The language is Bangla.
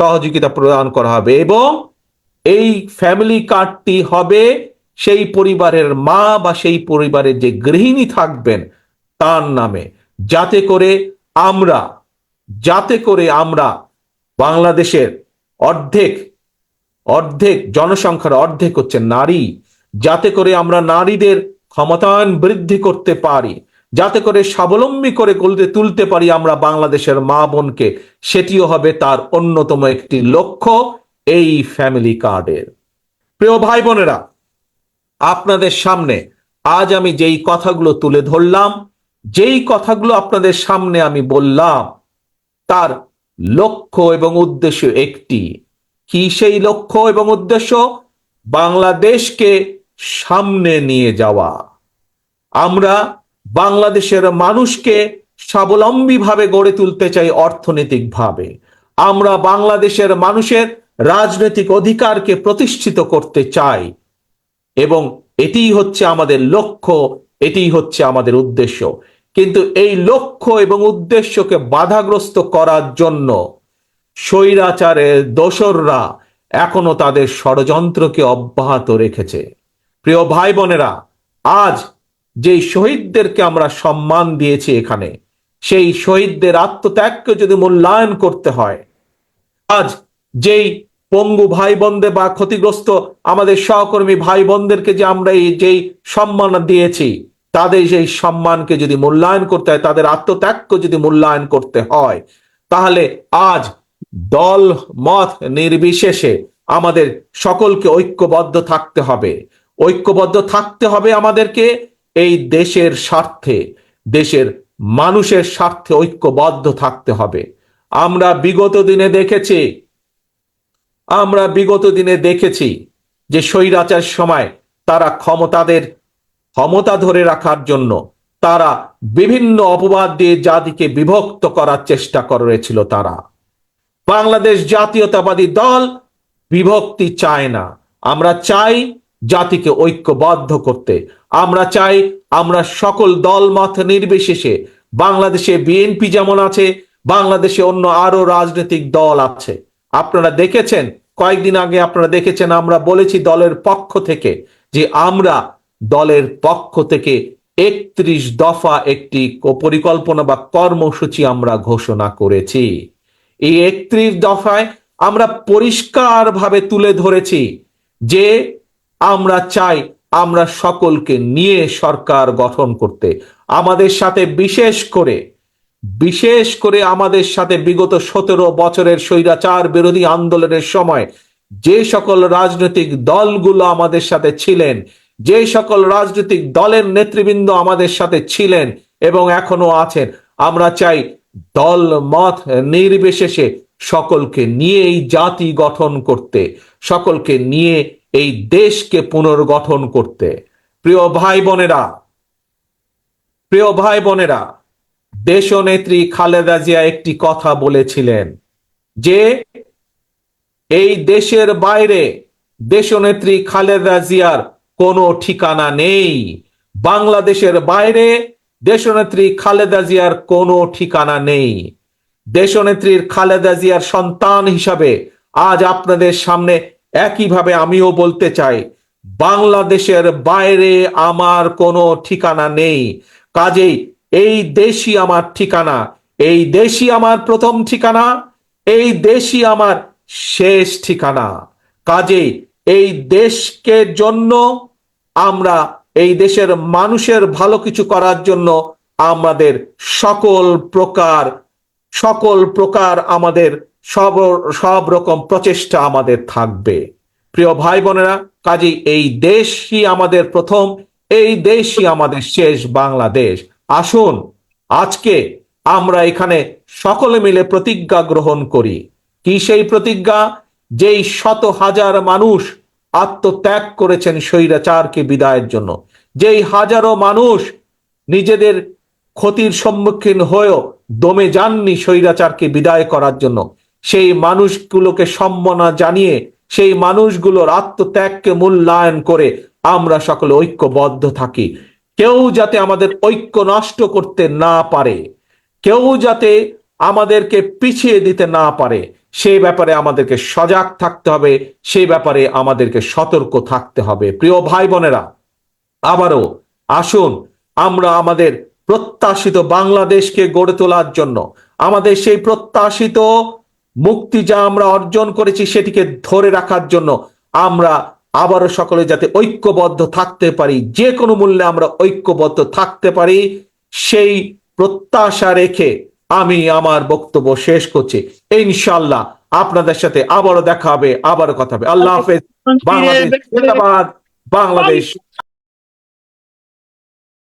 সহযোগিতা প্রদান করা হবে এবং এই ফ্যামিলি কার্ডটি হবে সেই পরিবারের মা বা সেই পরিবারের যে গৃহিণী থাকবেন তার নামে। যাতে করে আমরা, যাতে করে আমরা বাংলাদেশের অর্ধেক অর্ধেক জনসংখ্যার অর্ধেক হচ্ছে নারী। যাতে করে আমরা নারীদের ক্ষমতায়ন বৃদ্ধি করতে পারি। যাতে করে স্বাবলম্বী করে তুলতে পারি আমরা বাংলাদেশের মা বোনকে, সেটিও হবে তার অন্যতম একটি লক্ষ্য এই ফ্যামিলি কার্ডের। প্রিয় ভাই বোনেরা, আপনাদের সামনে আজ আমি যেই কথাগুলো তুলে ধরলাম, যেই কথাগুলো আপনাদের সামনে আমি বললাম, তার লক্ষ্য এবং উদ্দেশ্য একটি। কি সেই লক্ষ্য এবং উদ্দেশ্য? বাংলাদেশকে সামনে নিয়ে যাওয়া। আমরা বাংলাদেশের মানুষকে স্বাবলম্বীভাবে গড়ে তুলতে চাই অর্থনৈতিকভাবে। আমরা বাংলাদেশের মানুষের রাজনৈতিক অধিকারকে প্রতিষ্ঠিত করতে চাই এবং এটিই হচ্ছে আমাদের লক্ষ্য, এটিই হচ্ছে আমাদের উদ্দেশ্য। কিন্তু এই লক্ষ্য এবং উদ্দেশ্যকে বাধাগ্রস্ত করার জন্য স্বৈরাচারের দোসররা এখনও তাদের ষড়যন্ত্রকে অব্যাহত রেখেছে। প্রিয় ভাই বোনেরা, আজ যেই শহীদদেরকে আমরা সম্মান দিয়েছি এখানে, সেই শহীদদের আত্মত্যাগকে যদি মূল্যায়ন করতে হয়, আজ যেই পঙ্গু ভাই বোনদের বা ক্ষতিগ্রস্ত আমাদের সহকর্মী ভাই বোনদেরকে যে আমরা এই যেই সম্মান দিয়েছি, তাদের সেই সম্মানকে যদি মূল্যায়ন করতে হয়, তাদের আত্মত্যাগকে যদি মূল্যায়ন করতে হয়, তাহলে আজ দল মত নির্বিশেষে আমাদের সকলকে ঐক্যবদ্ধ থাকতে হবে। ঐক্যবদ্ধ থাকতে হবে আমাদেরকে এই দেশের স্বার্থে, দেশের মানুষের স্বার্থে ঐক্যবদ্ধ থাকতে হবে। আমরা বিগত দিনে দেখেছি, আমরা বিগত দিনে দেখেছি যে স্বৈরাচার সময় তারা ক্ষমতাদের, ক্ষমতা ধরে রাখার জন্য তারা বিভিন্ন অপবাদ দিয়ে জাতিকে বিভক্ত করার চেষ্টা করেছিল তারা। বাংলাদেশ জাতীয়তাবাদী দল বিভক্তি চায় না। আমরা চাই জাতিকে ঐক্যবদ্ধ করতে। আমরা চাই আমরা সকল দল মত নির্বিশেষে বাংলাদেশে বিএনপি যেমন আছে, বাংলাদেশে অন্য আরও রাজনৈতিক দল আছে। আপনারা দেখেছেন, কয়েকদিন আগে আপনারা দেখেছেন, আমরা বলেছি দলের পক্ষ থেকে যে আমরা দলের পক্ষ থেকে একত্রিশ দফা একটি পরিকল্পনা বা কর্মসূচি আমরা ঘোষণা করেছি। এই একত্রিশ দফায় আমরা পরিষ্কারভাবে তুলে ধরেছি যে আমরা চাই আমরা সকলকে নিয়ে সরকার গঠন করতে। আমাদের সাথে বিশেষ করে বিশেষ করে আমাদের সাথে বিগত সতেরো বছরের স্বৈরাচার বিরোধী আন্দোলনের সময় যে সকল রাজনৈতিক দলগুলো আমাদের সাথে ছিলেন, যে সকল রাজনৈতিক দলের নেতৃবৃন্দ আমাদের সাথে ছিলেন এবং এখনও আছেন, আমরা চাই দল মত নির্বিশেষে সকলকে নিয়ে এই জাতি গঠন করতে, সকলকে নিয়ে এই দেশকে পুনর্গঠন করতে। প্রিয় ভাই বোনেরা, প্রিয় ভাই বোনেরা, দেশনেত্রী খালেদা জিয়া একটি কথা বলেছিলেন যে, এই দেশের বাইরে দেশনেত্রী খালেদা জিয়ার কোনো ঠিকানা নেই। বাংলাদেশের বাইরে দেশনেত্রী খালেদা জিয়ার কোনো ঠিকানা নেই। দেশনেত্রীর খালেদা জিয়ার সন্তান হিসাবে আজ আপনাদের সামনে একইভাবে আমিও বলতে চাই, বাংলাদেশের বাইরে আমার কোনো ঠিকানা নেই। কাজেই এই দেশই আমার ঠিকানা। এই দেশই আমার প্রথম ঠিকানা, এই দেশই আমার শেষ ঠিকানা। কাজেই এই দেশকে জন্য আমরা, এই দেশের মানুষের ভালো কিছু করার জন্য আমাদের সকল প্রকার সকল প্রকার আমাদের সব সব রকম প্রচেষ্টা আমাদের থাকবে। প্রিয় ভাই বোনেরা, কাজেই এই দেশই আমাদের প্রথম, এই দেশই আমাদের শেষ বাংলাদেশ। আসুন, আজকে আমরা এখানে সকলে মিলে প্রতিজ্ঞা গ্রহণ করি। কি সেই প্রতিজ্ঞা? যেই শত হাজার মানুষ আত্মত্যাগ করেছেন স্বৈরাচারকে বিদায়ের জন্য। যেই হাজারো মানুষ নিজেদের ক্ষতির সম্মুখীন হয়েও দমে যাননি স্বৈরাচারকে বিদায় করার জন্য। সেই মানুষগুলোকে সম্মাননা জানিয়ে, সেই মানুষগুলোর আত্মত্যাগকে মূল্যায়ন করে আমরা সকলে ঐক্যবদ্ধ থাকি। কেউ যাতে আমাদের ঐক্য নষ্ট করতে না পারে, কেউ যাতে আমাদেরকে পিছিয়ে দিতে না পারে সেই ব্যাপারে আমাদেরকে সজাগ থাকতে হবে সেই ব্যাপারে আমাদেরকে সতর্ক থাকতে হবে। প্রিয় ভাই বোনেরা আবারও আসুন আমরা আমাদের প্রত্যাশিত বাংলাদেশকে গড়ে তোলার জন্য, আমাদের সেই প্রত্যাশিত মুক্তি যা আমরা অর্জন করেছি সেটিকে ধরে রাখার জন্য আমরা আবারও সকলে যাতে ঐক্যবদ্ধ থাকতে পারি যে কোনো মূল্যে আমরা ঐক্যবদ্ধ থাকতে পারি সেই প্রত্যাশা রেখে আমি আমার বক্তব্য শেষ করছি। ইনশাল্লাহ আপনাদের সাথে আবারও দেখা হবে আবারও কথা হবে। আল্লাহ হাফেজ। বাংলাদেশ বাংলাদেশ